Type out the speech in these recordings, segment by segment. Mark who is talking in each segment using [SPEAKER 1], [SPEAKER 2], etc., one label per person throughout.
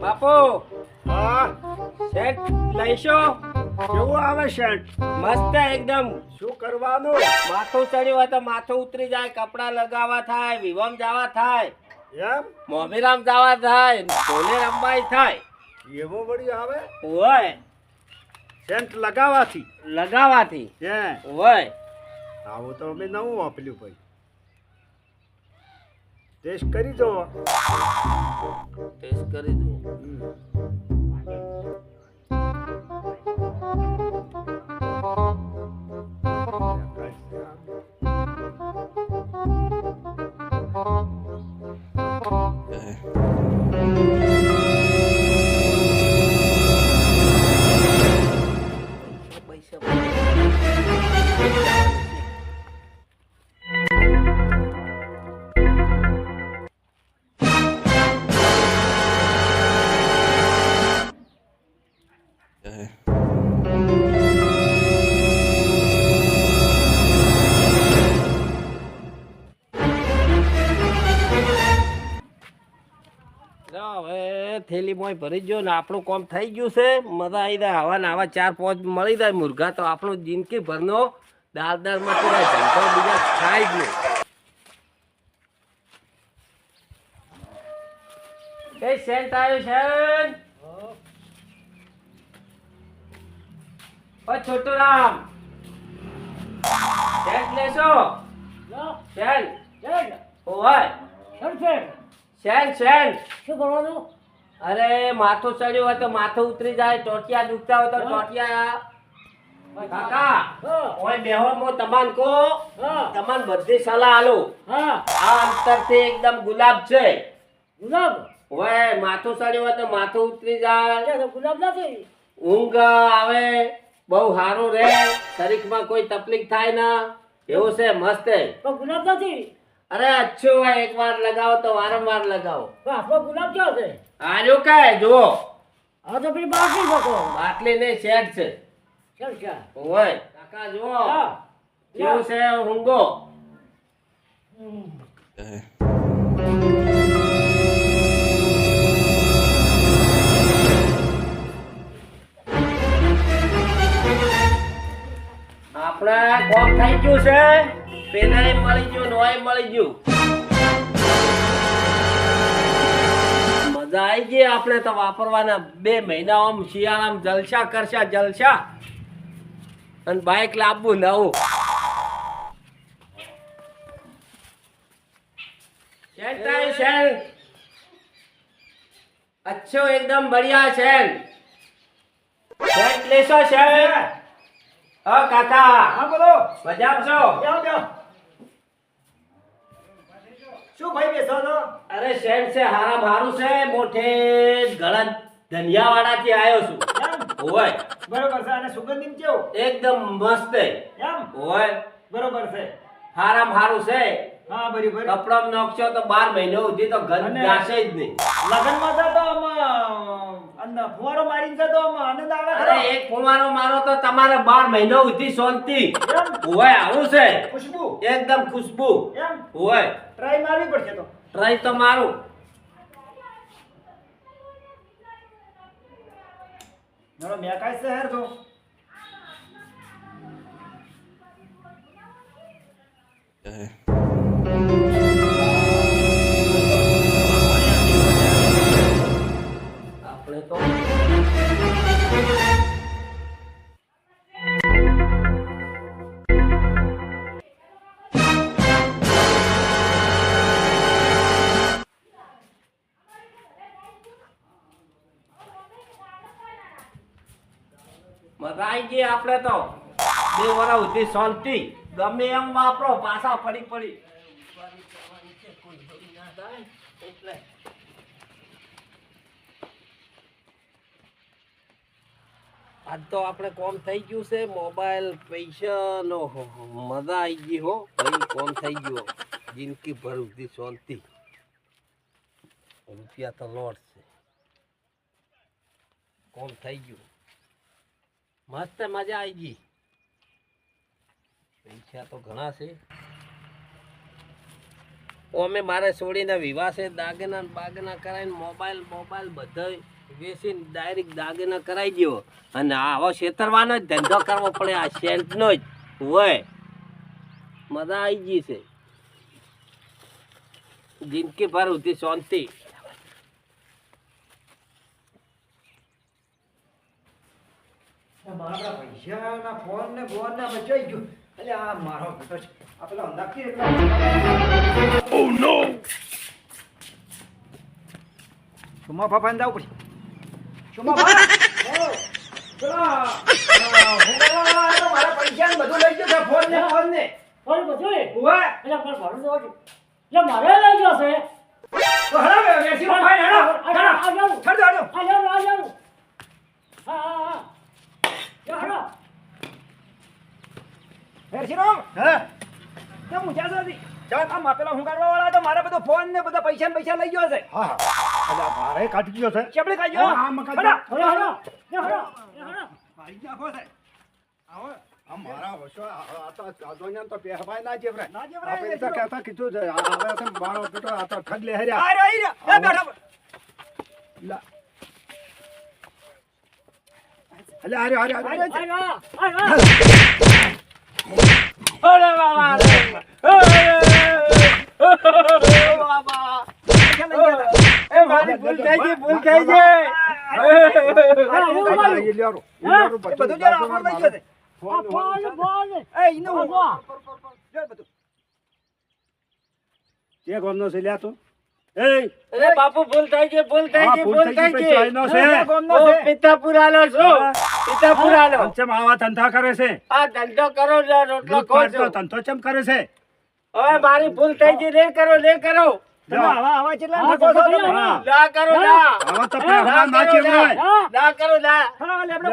[SPEAKER 1] બાપુ
[SPEAKER 2] હા?
[SPEAKER 1] સેટ લઈશો?
[SPEAKER 2] કેવું આવે શર્ટ
[SPEAKER 1] મસ્ત એકદમ.
[SPEAKER 2] શું કરવાનું?
[SPEAKER 1] માથું ચડ્યું હોય તો માથું ઉતરી જાય કપડા લગાવવા થાય વિવમ જવા થાય.
[SPEAKER 2] એમ?
[SPEAKER 1] મોમીરામ જવા થાય ઢોલે રમવાય થાય.
[SPEAKER 2] એવો વળી આવે?
[SPEAKER 1] હોય.
[SPEAKER 2] સેન્ટ લગાવવાથી
[SPEAKER 1] લગાવવાથી
[SPEAKER 2] હે.
[SPEAKER 1] હોય.
[SPEAKER 2] આવું તો અમે નવું વાપર્યું ભાઈ. ટેસ્ટ કરી દો
[SPEAKER 1] ટેસ્ટ કરી દો પૈસા હવે થેલી મોય ભરી ગયો ને આપણું કોમ થઈ ગયું છે. મજા આવી જાય આવા ને આવા ચાર પાંચ મળી જાય મુર્ગા તો આપણો જિંદગી ભરનો દાળ દાળમાં ધંધો બીજા થાય જ નહીં. સેન્ટ આવ્યો સેન્ટ! ઓ છોટુ રામ સેન્ટ લેશો સેન્ટ ઓય. સેન્ટ સેન્ટ
[SPEAKER 3] શું કરવાનું
[SPEAKER 1] અરે માથો ચડ્યો હોય તો માથો ઉતરી જાય ટોટિયા દુખતા હોય તો ટોટિયા. કાકા ઓય બેહો મો તમાન કો તમાન બધી સલાહ આલો.
[SPEAKER 3] હા.
[SPEAKER 1] આ અંતરથી એકદમ ગુલાબ છે.
[SPEAKER 3] ગુલાબ?
[SPEAKER 1] ઓય માથું ચડ્યું હોય તો માથું ઉતરી જાય.
[SPEAKER 3] ગુલાબ નથી.
[SPEAKER 1] ઊંઘ આવે. બહુ સારું રહે શરીરમાં કોઈ તકલીફ થાય ના. એવું છે મસ્ત.
[SPEAKER 3] પણ ગુલાબ નથી
[SPEAKER 1] અરે અચ્છો હોય એક વાર લગાવો તો વારંવાર લગાવો.
[SPEAKER 3] પણ ગુલાબ કયો છે?
[SPEAKER 1] આ જો કાય જુઓ.
[SPEAKER 3] આ તો પેલી બાકી શકો
[SPEAKER 1] બાટલી ને શેડ છે.
[SPEAKER 3] ચાલ છે?
[SPEAKER 1] ઓય કાકા જુઓ.
[SPEAKER 3] હા.
[SPEAKER 1] કેવું છે હુંગો
[SPEAKER 3] હમ.
[SPEAKER 1] આપણે કોમ થઈ ગયું છે. પેલાય મળી ગયું નોય મળી ગયું. મજા આવી ગઈ આપણે તો વાપરવાના બે મહિના આમ શિયાળામાં જલસા કરશા, જલસા. અને બાઇક લાવવું નવું. અચ્છો, એકદમ બઢિયા છે લેશો શેન? હા કાકા.
[SPEAKER 2] હા બોલો.
[SPEAKER 1] મજામાં છો?
[SPEAKER 2] બેહો બેહો. શું ભાઈ બેસો છો?
[SPEAKER 1] અરે શેન છે હારા મારું છે. મોઠે ગળા ધનિયાવાડા થી આવ્યો છું. હોય.
[SPEAKER 2] બરોબર છે. અને સુગંધિન કેવો?
[SPEAKER 1] એકદમ મસ્ત.
[SPEAKER 2] એમ?
[SPEAKER 1] હોય.
[SPEAKER 2] બરોબર છે.
[SPEAKER 1] હારા મારું છે.
[SPEAKER 2] હા બરોબર.
[SPEAKER 1] કપડામાં નાખશો તો બાર મહિનો સુધી તો ગંધ નાશે જ નહીં.
[SPEAKER 2] લગનમાં તો આમાં અંદર ફુવારો મારીને જતો આનંદ આવે
[SPEAKER 1] અરે એક ફુવારો મારો તો તમારે બાર મહિનો સુધી શાંતિ ઓય આવું છે?
[SPEAKER 2] ખુશ્બુ?
[SPEAKER 1] એકદમ ખુશ્બુ.
[SPEAKER 2] એમ?
[SPEAKER 1] ઓય
[SPEAKER 2] ટ્રાય મારવી પડશે તો.
[SPEAKER 1] ટ્રાય તો મારું.
[SPEAKER 2] મારો છે શહેર તો.
[SPEAKER 1] આપણે તો. આવી ગઈ આપણે તો બે વરા સુધી શાંતિ. ગમે એમ વાપરો, પાછા ફરી પડી આજ તો આપણે કોમ થઈ ગયું છે, મોબાઈલ પૈસાનો મજા આવી ગઈ હો. ભાઈ કોમ થઈ ગયો. જિંદગી ભર સુધી શાંતિ. રૂપિયા તો લોટ છે. કોમ થઈ ગયું. મસ્ત મજા આવી ગઈ. પૈસા તો ઘણા છે. અમે મારે છોડીને વિવાહ છે, દાગીના બાગીના કરાવીને મોબાઈલ મોબાઈલ બધા વેચીને ડાયરેક્ટ દાગીના કરાવી દો અને આવો છેતરવાનો જ ધંધો કરવો પડે આ સેન્ટનો જ. હોય. મજા આવી ગઈ છે. જિંદગી ભર સુધી શાંતિ.
[SPEAKER 2] મારા પૈસાના ફોન ને ફોન ને બચાઈ ગયો. એટલે આ મારો બેટો છે. આ પેલા અંધાકી એટલા ઓ નો સુમા બાપા ને પડી સુમા બાપા પેલા અ, હુંગાવાળા આવ્યો, મારા ભાઈ
[SPEAKER 3] જાઉં. હા, હા, હા. જા,
[SPEAKER 2] હે આ વાળા તો મારા બધો ફોન ને બધા પૈસા ને પૈસા લઈ ગયો છે
[SPEAKER 4] હા એટલે મારે કાઢી ગયો છે
[SPEAKER 2] ચપડી ખાઈ ગયો
[SPEAKER 4] હા,
[SPEAKER 3] હાલો. જા, હાલો. જા, હાલો.
[SPEAKER 2] મારી નાખો છે આવો
[SPEAKER 4] આ વસો આ આ તો જાદોન્યાને તો પહેરવાય ના જેવરાય.
[SPEAKER 2] ના જેવરાય,
[SPEAKER 4] આપણે તો કહેતા કીધું છે હવે છે બાળો બેટો આ તો ઠગ લે હર્યા.
[SPEAKER 2] આ રહ્યો, આ રહ્યો. એ બેઠો.
[SPEAKER 4] લા. અલે આ રહ્યો, આ રહ્યો, આ રહ્યો.
[SPEAKER 3] હાલો, હાલો.
[SPEAKER 1] અરે બાબા મારી ભૂલ થઈ ગઈ ભૂલ થઈ ગઈ
[SPEAKER 2] એ બધું જરા આપણો લઈ ગયો
[SPEAKER 3] ફોન, ફોન.
[SPEAKER 2] એ.
[SPEAKER 3] ફોન.
[SPEAKER 2] લ્યો બધું.
[SPEAKER 4] જે ગામનો છે લ્યા તું?
[SPEAKER 1] અરે બાપુ ભૂલ થઈ ગઈ ભૂલ થઈ ગઈ
[SPEAKER 4] ભૂલ થઈ
[SPEAKER 1] થઈ
[SPEAKER 4] ગઈ, પછી આઈનો છે.
[SPEAKER 2] છે.
[SPEAKER 1] પિતાપુરાનો છું
[SPEAKER 4] આવા ધંધા કરે છે
[SPEAKER 1] આ ધંધો કરો રોટલો ખો છો
[SPEAKER 4] ધંધો ચમ કરે છે
[SPEAKER 1] હવે મારી ભૂલ થઈ ગઈ રે કરો રે કરો
[SPEAKER 3] હા?
[SPEAKER 4] હા.
[SPEAKER 1] ના ના
[SPEAKER 4] ના.
[SPEAKER 3] હા.
[SPEAKER 1] ના ના
[SPEAKER 4] આ
[SPEAKER 2] ને
[SPEAKER 4] આ.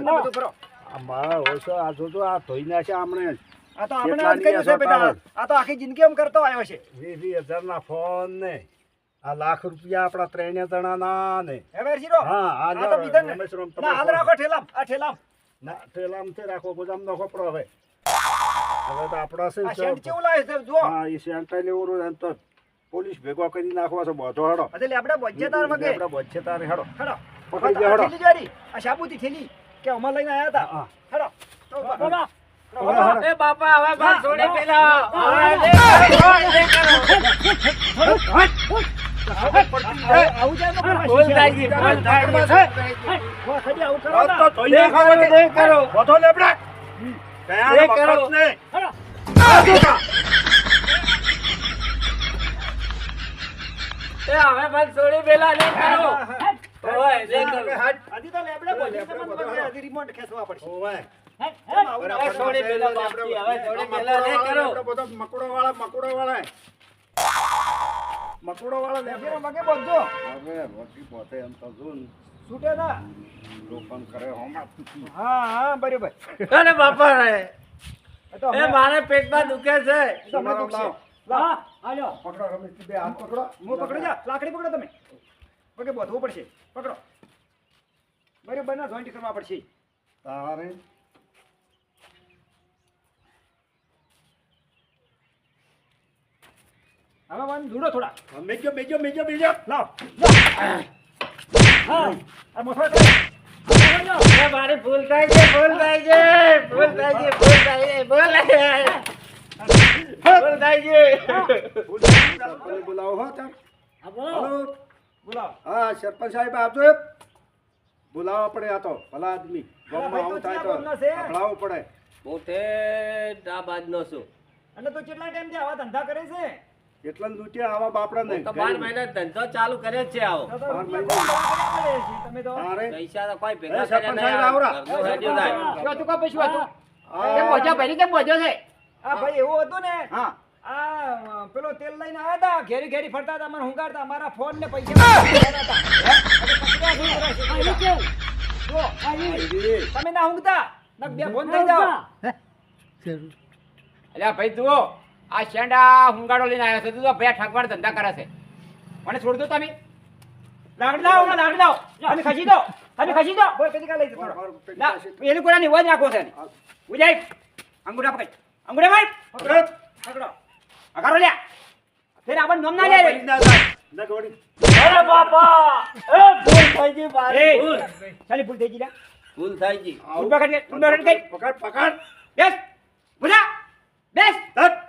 [SPEAKER 2] ને.
[SPEAKER 4] આ આ આ.
[SPEAKER 2] આ? આ આખી જિંદગી એમ કરતો આવ્યો છે
[SPEAKER 4] વીસ વીસ હજારના ફોન ને આ લાખ રૂપિયા આપણા ત્રણે જણાના ને
[SPEAKER 2] હા
[SPEAKER 4] આ
[SPEAKER 2] આ ને. ના હાલ
[SPEAKER 4] ફોન.
[SPEAKER 2] રાખો ઠેલામ આ ઠેલામ
[SPEAKER 4] ના ઠેલામથી રાખો ગોદામ નો ખપરો હવે હવે તો આપણા છે તો-
[SPEAKER 2] કેવું લાગે છે જો
[SPEAKER 4] હા એ સેન્ટર લેવું રહ્યું એમ તો પોલીસ ભેગો કરી નાખવા છે બધો હડો
[SPEAKER 2] એટલે આપણે બજેતાર વગે
[SPEAKER 4] આપણે બજેતાર હડો હેડો
[SPEAKER 2] હેડો
[SPEAKER 4] પકડી
[SPEAKER 2] આ
[SPEAKER 4] હડો
[SPEAKER 2] ઠેલી જારી આ સાબુતી ઠેલી કે અમાર લઈને આયા હતા
[SPEAKER 4] હા.
[SPEAKER 2] હડો.
[SPEAKER 1] એ બાપા હવે છોડી પેલા
[SPEAKER 2] આવું જાય. ખડી આવું કરો ના.
[SPEAKER 4] તો
[SPEAKER 1] કરો
[SPEAKER 4] લેબડા કયા ને
[SPEAKER 1] એ હવે છોડી પેલા કરો. ઓય કરો.
[SPEAKER 2] તો લેબડે રિમોટ ખેંચવા પડશે.
[SPEAKER 1] છોડી પેલા બાપજી, હવે છોડી પેલા કરો.
[SPEAKER 4] મકડો વાળા મકડો વાળા. મકડો વાળા
[SPEAKER 2] લેબડે બોજ્જો.
[SPEAKER 4] હવે વટી પોતે એમ તો જોન
[SPEAKER 2] છૂટે ના.
[SPEAKER 4] રોપણ કરે હોમાં
[SPEAKER 2] હા હા બરાબર.
[SPEAKER 1] અરે બાપા રે
[SPEAKER 2] એ તો
[SPEAKER 1] મારે પેટમાં દુખે છે.
[SPEAKER 2] તમને દુખશે.
[SPEAKER 3] હા, હાલો.
[SPEAKER 4] પકડો રમેશ બે હાથ પકડો?
[SPEAKER 2] હું પકડી જા. લાકડી પકડો તમે. પગે બોધવું પડશે. પકડો. બરાબર ના જોઈન્ટ કરવા પડશે.
[SPEAKER 4] તારે?
[SPEAKER 2] હવે વાન ધૂડો થોડા.
[SPEAKER 4] મેજો મેજો મેજો મેજો.
[SPEAKER 2] લાવ
[SPEAKER 3] હા.
[SPEAKER 2] આ મોથો કરે.
[SPEAKER 3] હાલો.
[SPEAKER 1] એ મારી ભૂલ ગઈ ભૂલ ગઈ ભૂલ થઈ ગઈ ભૂલ થઈ ગઈ ભૂલ થઈ ગઈ ભૂલ ગઈ
[SPEAKER 4] સરપંચ બોલાવો હો. હલો
[SPEAKER 2] બોલાવો
[SPEAKER 4] હા સરપંચ સાહેબ આપજો બોલાવો પડે આ તો ભલા આદમી ગામમાં આવું થાય તો
[SPEAKER 2] છે.
[SPEAKER 4] સંભળાવવું પડે
[SPEAKER 1] હું તે આ બાજનો છું
[SPEAKER 2] અને તો કેટલા ટાઈમથી આવા ધંધા કરે છે
[SPEAKER 4] એટલા લૂંટ્યા આવા બાપડા
[SPEAKER 1] નહીં. તો બાર મહિના ધંધો ચાલુ કરે છે આવો.
[SPEAKER 2] તમે તો.
[SPEAKER 1] પૈસા તો કોઈ ભેગા કર્યા
[SPEAKER 4] સાહેબ આવરા.
[SPEAKER 1] નહીં. ઘરનું હેડ્યું થાય.
[SPEAKER 3] જો તું કા પૈસા હતું?
[SPEAKER 4] આ-
[SPEAKER 3] કેમ બોજો પહેરી કેમ છે?
[SPEAKER 2] આ ભાઈ એવું હતું ને
[SPEAKER 4] હા.
[SPEAKER 2] આ પેલો તેલ લઈને આવ્યા હતા ઘેરી ઘેરી ફરતા હતા મને હુંગાડતા અમારા ફોન ને પૈસા તમે ના ઊંઘતા નક બે ફોન થઈ જાઓ.
[SPEAKER 5] અલ્યા ભાઈ જુઓ આ શેંડા હુંગાડો લઈને આવ્યો છે. તું તો ભાઈ ઠાકવાડ ધંધા કરે છે. મને છોડ દો તમે. લાકડી લાવો હમણાં લાકડી લાવો. તમે ખસી દો. તમે ખસી દો. બોલ પેલી કા લઈ જતો ના એની કોરાની વજ નાખો છે ઉજાઈ. અંગૂઠા પકડ. અંગૂઠા ભાઈ પકડો. પકડો. અગારો લ્યા. ફેર આપણ નોમ ના લે.
[SPEAKER 1] અરે બાપા! એ ભૂલ થઈ ગઈ મારી. ભૂલ.
[SPEAKER 5] ચાલી ભૂલ થઈ ગઈ લ્યા.
[SPEAKER 1] ભૂલ થઈ ગઈ.
[SPEAKER 5] ભૂલ કરી કે તું ડરણ કઈ
[SPEAKER 4] પકડ પકડ.
[SPEAKER 5] બેસ. બુજા બેસ.
[SPEAKER 4] ધત.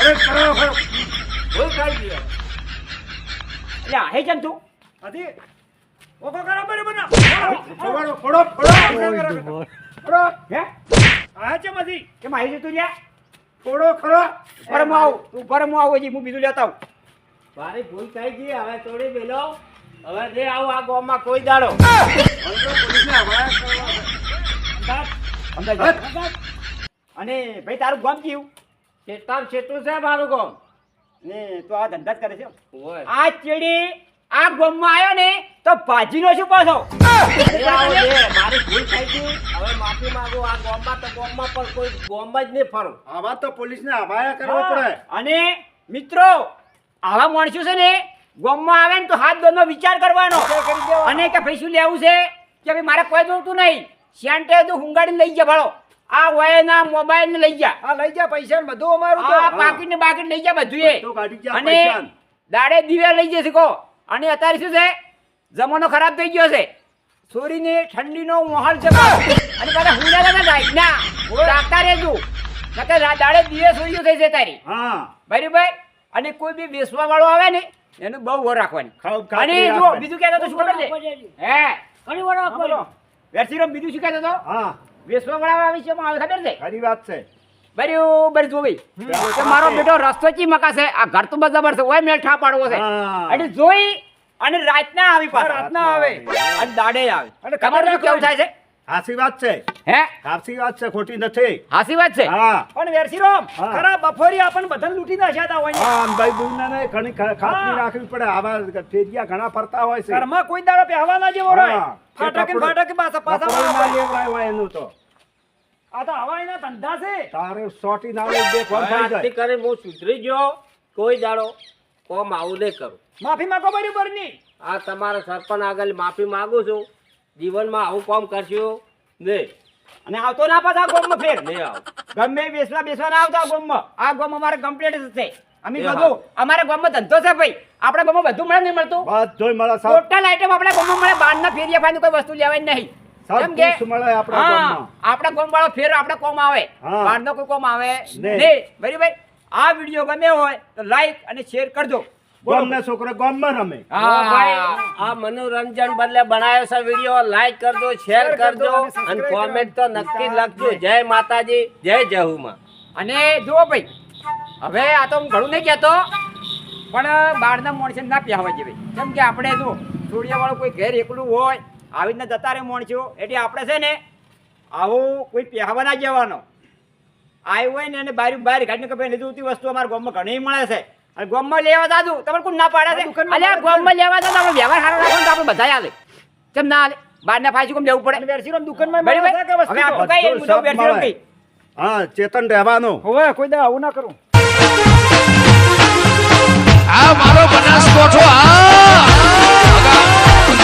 [SPEAKER 4] અરે કરો કરો.
[SPEAKER 1] ભૂલ થઈ ગઈ
[SPEAKER 5] લ્યા હે જન તું હતી ઓકો કરો બરાબર ના
[SPEAKER 4] ફોડો ફોડો ફોડો ફોડો
[SPEAKER 5] હે?
[SPEAKER 4] આ છે મધી
[SPEAKER 5] કેમ આવી જતું લ્યા?
[SPEAKER 4] ફોડો ખરો
[SPEAKER 5] પરમ આવ તું પરમ આવું હજી હું બીજું લેતા આવું.
[SPEAKER 1] મારી ભૂલ થઈ ગઈ હવે થોડી બેલો હવે જે આવું આ ગામમાં કોઈ દાડો.
[SPEAKER 5] અને ભાઈ તારું ગામ કયું?
[SPEAKER 1] ચેતામ ચેટું છે મારું ગોમ?
[SPEAKER 5] ને તો આ ધંધા જ કરે છે. આ ચેડી આ ગોમમાં આવ્યો ને તો ભાજીનો શું પાછો?
[SPEAKER 1] એ આવો જે, મારી ભૂલ થઈ ગઈ. હવે માફી માંગુ આ ગોમમાં તો ગામમાં પણ કોઈ ગોમ જ નહીં ફરું.
[SPEAKER 4] આવા તો પોલીસને હવાયા કરવો પડે.
[SPEAKER 5] અને મિત્રો આવા માણસો છે ને ગામમાં આવે ને તો હાથ દોનો વિચાર કરવાનો. અને કે ભાઈ શું લેવું છે? કે ભાઈ મારે કોઈ જોતું નહીં. સેન્ટે તો હુંગાડીને લઈ ગયા ભાળો. આ વયના મોબાઈલ ને લઈ જા.
[SPEAKER 2] આ લઈ જા પૈસા ને બધું અમારું તો.
[SPEAKER 5] આ પાકીટ ને બાકીટ લઈ જા બધું એ અને દાડે દીવે લઈ જશે કો અને અત્યારે શું છે? જમાનો ખરાબ થઈ ગયો છે. ચોરીને ઠંડીનો મોહલ છે અને પાછા હું ના જાય ના રાખતા રહેજો. નકર દાડે દીવે ચોરીઓ થઈ છે તારી.
[SPEAKER 4] હા.
[SPEAKER 5] બરાબર? અને કોઈ બી બેસવા વાળો આવે ને એનું બહુ વર રાખવાની. અને જો બીજું કહેતો તો શું ખબર છે? હે?
[SPEAKER 2] ઘણી વર
[SPEAKER 5] રાખવાનો વેરસીરામ બીજું શું કહેતો તો
[SPEAKER 4] હા.
[SPEAKER 5] બેસવા વાળા આવે ખબર છે?
[SPEAKER 4] ખરી વાત છે.
[SPEAKER 5] બરાબર જોઈ કે મારો બેટો રસ્તો ચી મકાશે? આ ઘર તો બરાબર છે ઓય મેળ ઠા પાડવો છે. અને જોઈ અને રાતના આવી પાછા.
[SPEAKER 2] રાતના આવે.
[SPEAKER 5] અને દાડે આવે.
[SPEAKER 2] અને ખબર
[SPEAKER 5] કેવું થાય છે?
[SPEAKER 4] હાસી વાત છે.
[SPEAKER 5] હે?
[SPEAKER 4] હાસી વાત છે ખોટી નથી.
[SPEAKER 5] હાસી વાત છે?
[SPEAKER 4] હા.
[SPEAKER 2] પણ વેરસીરામ. ખરા બફોરી આપણને બધાને લૂંટી નાખ્યા હતા હોય
[SPEAKER 4] હા ભાઈ બુનને ઘણી ખાતરી રાખવી પડે. આવા ફેરિયા ઘણા ફરતા હોય છે.
[SPEAKER 2] ઘરમાં કોઈ દાડો પહેવાના જેવો રહે ફાટકે ફાટકે પાછા પાછા
[SPEAKER 4] ના
[SPEAKER 2] પાછા.
[SPEAKER 4] હોય એનું તો.
[SPEAKER 2] આ તો હવા એના ધંધા છે.
[SPEAKER 4] તારે સોટી ના થઈ જાય.
[SPEAKER 1] હું સુધરી ગયો. કોઈ દાડો કોમ આવું નહીં કરું.
[SPEAKER 2] માફી માંગો બરાબરની.
[SPEAKER 1] આ તમારા સરપંચ આગળ માફી માંગુ છું. જીવનમાં આવું કામ કરશું? નહીં
[SPEAKER 5] અને આવતો ના પાછા ગોમમાં ફેર.
[SPEAKER 1] નહીં આવ.
[SPEAKER 5] ગમે બેસવા બેસવા ના આવતા ગોમમાં. આ ગોમ અમારે કમ્પ્લીટ છે. અમે બધું અમારે ગોમમાં ધંધો છે ભાઈ. આપણે ગોમમાં બધું મળે નહીં મળતું.
[SPEAKER 4] બધું મળે.
[SPEAKER 5] ટોટલ આઈટમ આપણે ગોમમાં મળે. બહારના ફેરિયા ફાઈની કોઈ વસ્તુ લેવાય નહીં. કેમ કે
[SPEAKER 4] આપણા
[SPEAKER 5] ગોમ વાળો ફેર આપણા કોમ આવે. બહારનો કોઈ કોમ આવે.
[SPEAKER 4] નહીં.
[SPEAKER 5] બરાબર? આ વીડિયો ગમે હોય તો લાઈક અને શેર કરજો.
[SPEAKER 4] ગામના છોકરા ગામમાં રમે.
[SPEAKER 1] હા. આ મનોરંજન બદલે બનાવ્યો છે વીડિયો. લાઈક કરજો શેર કરજો અને કોમેન્ટ તો નક્કી લખજો. જય માતાજી જય જહુમાં.
[SPEAKER 5] અને જુઓ ભાઈ હવે આ તો હું ઘણું નહીં કહેતો પણ બહારના માણસો ના પહેવા જેવી. કેમ કે આપણે જો વાળું કોઈ ઘેર એકલું હોય આવી રીતના જતા રહે માણસો. એટલે આપણે છે ને આવું કોઈ પહેવા ના જવાનો. આવ્યું હોય ને એને બારી બહાર કાઢીને કે ભાઈ લીધું વસ્તુ અમારા ગામમાં ઘણી મળે છે. ગામમાં લેવા દાદુ તમારે કોણ ના પાડે છે? અલ્યા ગામમાં લેવા દાદુ આપણે વ્યવહાર સારો રાખો તો આપણે બધા હાલે. કેમ ના હાલે? બહારના ફાયસી કેમ લેવું પડે.
[SPEAKER 2] વેરસીરામ દુકાનમાં
[SPEAKER 5] બરાબર?
[SPEAKER 2] મળે છે કે
[SPEAKER 5] હવે
[SPEAKER 2] તો?
[SPEAKER 5] કઈ મુદ્દો
[SPEAKER 4] સબ
[SPEAKER 5] કઈ.
[SPEAKER 4] હા ચેતન રહેવાનું.
[SPEAKER 2] હવે કોઈ દા આવું ના કરું.
[SPEAKER 6] આ મારો બનાસકોઠો આ